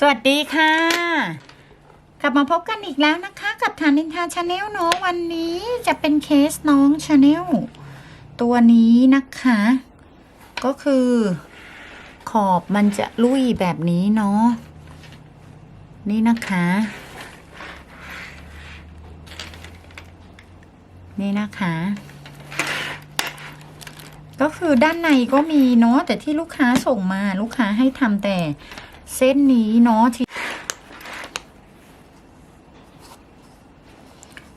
สวัสดีค่ะ กลับมาพบกันอีกแล้วนะคะ กับฐานนินทาชาแนลเนาะวันนี้จะเป็นเคสน้องชาแนลตัวนี้นะคะ ก็คือขอบมันจะลุยแบบนี้เนาะนี่นะคะ นี่นะคะ ก็คือด้านในก็มีเนาะแต่ที่ลูกค้าส่งมาลูกค้าให้ทำแต่ เส้นนี้เนาะที่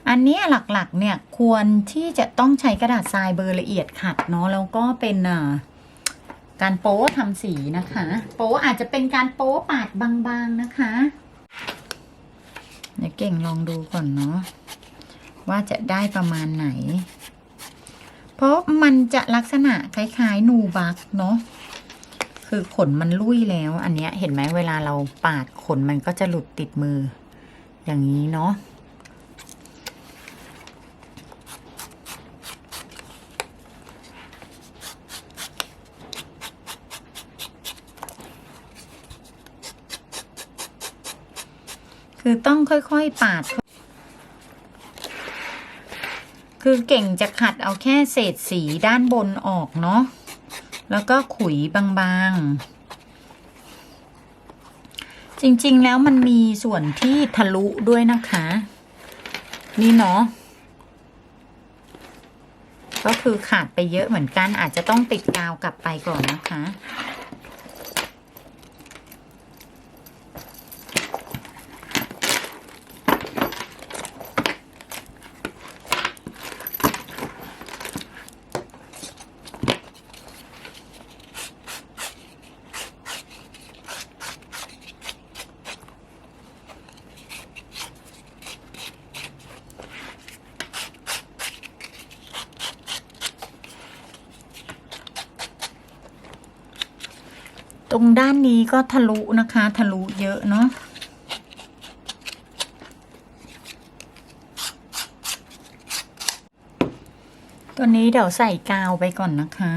อันนี้หลักๆเนี่ยควรที่จะต้องใช้กระดาษทรายเบอร์ละเอียดขัดเนาะแล้วก็เป็นการโป๊ทำสีนะคะ โป๊อาจจะเป็นการโป๊ปาดบางๆนะคะเดี๋ยวเก่งลองดูก่อนเนาะว่าจะได้ประมาณไหน เพราะมันจะลักษณะคล้ายๆนูบักเนาะ คือขนมันลุยแล้ว อันเนี้ยเห็นไหมเวลาเราปาดขนมันก็จะหลุดติดมือ อย่างนี้เนาะคือต้องค่อยๆปาด คือเก่งจะขัดเอาแค่เศษสีด้านบนออกเนาะ แล้วก็ขุยบางๆ จริงๆแล้วมันมีส่วนที่ทะลุด้วยนะคะ นี่เนาะก็คือขาดไปเยอะเหมือนกันอาจจะต้องติดกาวกลับไปก่อนนะคะ ตรงด้านนี้ก็ทะลุนะคะ ทะลุเยอะเนาะตัวนี้เดี๋ยวใส่กาวไปก่อนนะคะ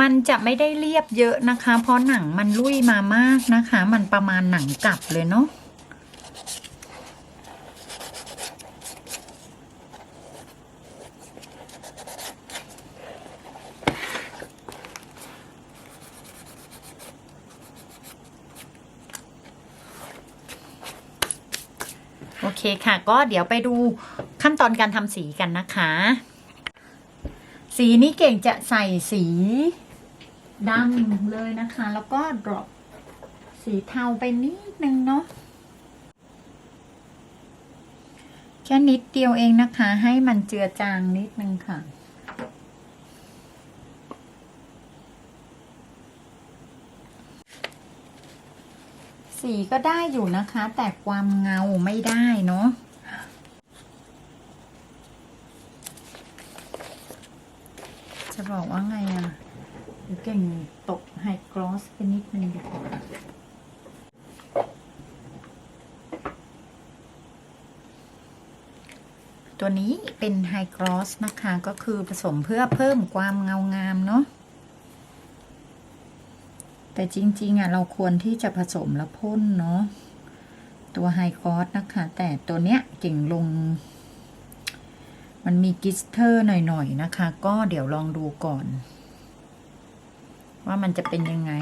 มันจะไม่ได้เรียบเยอะนะคะ เพราะหนังมันลุยมามากนะคะ มันประมาณหนังกลับเลยเนาะโอเคค่ะ ก็เดี๋ยวไปดูขั้นตอนการทำสีกันนะคะ สีนี้เก่งจะใส่สี ดำเลยนะคะ แล้วก็ดรอปสีเทาไปนิดนึงเนาะแค่นิดเดียวเองนะคะ ให้มันเจือจางนิดนึงค่ะ สีก็ได้อยู่นะคะ แต่ความเงาไม่ได้เนาะจะบอกว่าไงอะ่ะ เก่งตกไฮกรอสไปนิดนึงดีกว่าตัวนี้เป็นไฮกรอสนะคะ ก็คือผสมเพื่อเพิ่มความเงางามเนาะแต่จริงๆอะเราควรที่จะผสมแล้วพ่นเนาะตัวไฮกรอสนะคะ แต่ตัวเนี้ยเก่งลง มันมีกิสเตอร์หน่อยๆนะคะ ก็เดี๋ยวลองดูก่อน ว่ามันจะเป็นยังไง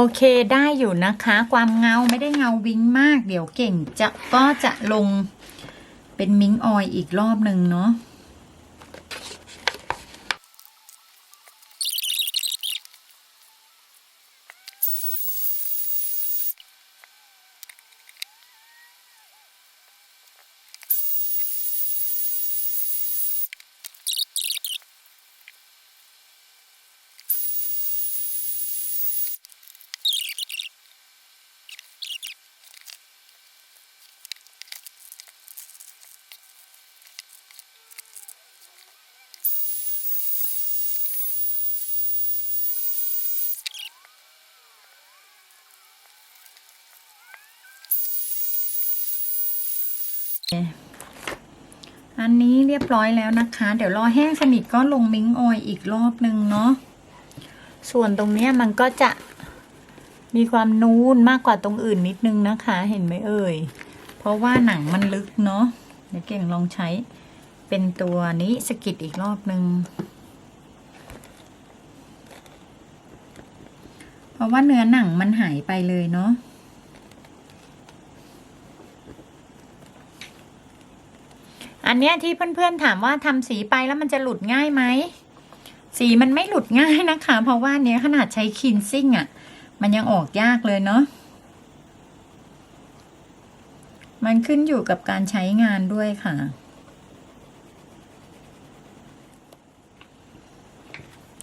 โอเคได้อยู่นะคะ ความเงาไม่ได้เงาวิ้งมาก เดี๋ยวเก่งจะก็จะลงเป็นมิงออยอีกรอบหนึ่งเนาะ อันนี้เรียบร้อยแล้วนะคะ เดี๋ยวรอแห้งสนิทก็ลงมิงออยอีกรอบหนึ่งเนาะส่วนตรงเนี้ยมันก็จะมีความนูนมากกว่าตรงอื่นนิดนึงนะคะ เห็นไหมเอ่ย เพราะว่าหนังมันลึกเนาะเดี๋ยวเก่งลองใช้เป็นตัวนี้สกิดอีกรอบหนึ่งเพราะว่าเนื้อหนังมันหายไปเลยเนาะ อัน เนี้ยที่เพื่อนๆถามว่าทำสีไปแล้วมันจะหลุดง่ายไหม สีมันไม่หลุดง่ายนะคะ เพราะว่าเนี้ยขนาดใช้คินซิ่งอะ่ะ มันยังออกยากเลยเนาะมันขึ้นอยู่กับการใช้งานด้วยค่ะ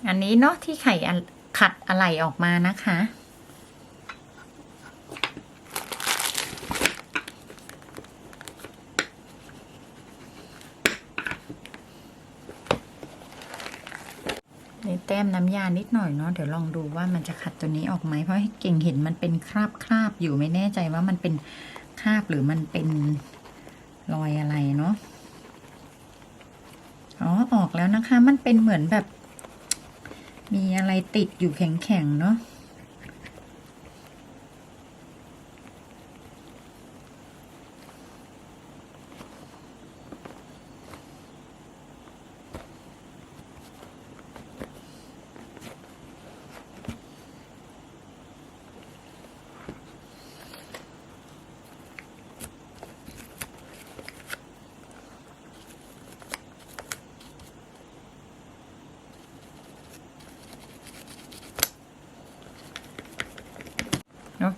อันนี้เนาะที่ไข่ขัดอะไหล่ออกมานะคะ นี่แต้มน้ำยานิดหน่อยเนาะเดี๋ยวลองดูว่ามันจะขัดตัวนี้ออกไหมเพราะเก่งเห็นมันเป็นคราบคราบอยู่ไม่แน่ใจว่ามันเป็นคราบหรือมันเป็นรอยอะไรเนาะอ๋อออกแล้วนะคะ มันเป็นเหมือนแบบ มีอะไรติดอยู่แข็งๆเนาะ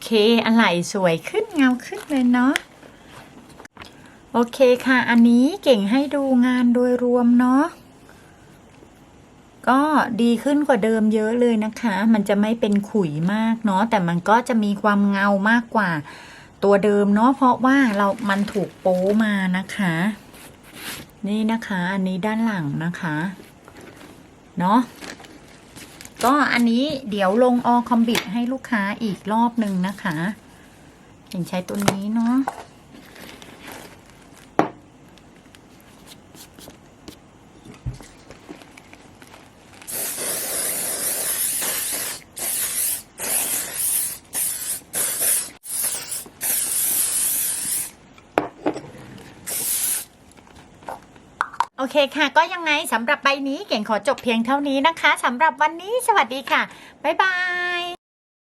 เคอะไรสวยขึ้นเงาขึ้นเลยเนาะโอเคค่ะ อันนี้เก่งให้ดูงานโดยรวมเนาะก็ดีขึ้นกว่าเดิมเยอะเลยนะคะ มันจะไม่เป็นขุยมากเนาะแต่มันก็จะมีความเงามากกว่าตัวเดิมเนาะเพราะว่าเรามันถูกโป๊มานะคะ นี่นะคะ อันนี้ด้านหลังนะคะ เนาะ ก็อันนี้เดี๋ยวลงออคอมบิดให้ลูกค้าอีกรอบหนึ่งนะคะเห็นใช้ตัวนี้เนาะ เคค่ะ ก็ยังไงสำหรับใบนี้เก่งขอจบเพียงเท่านี้นะคะสำหรับวันนี้สวัสดีค่ะ บ๊ายบาย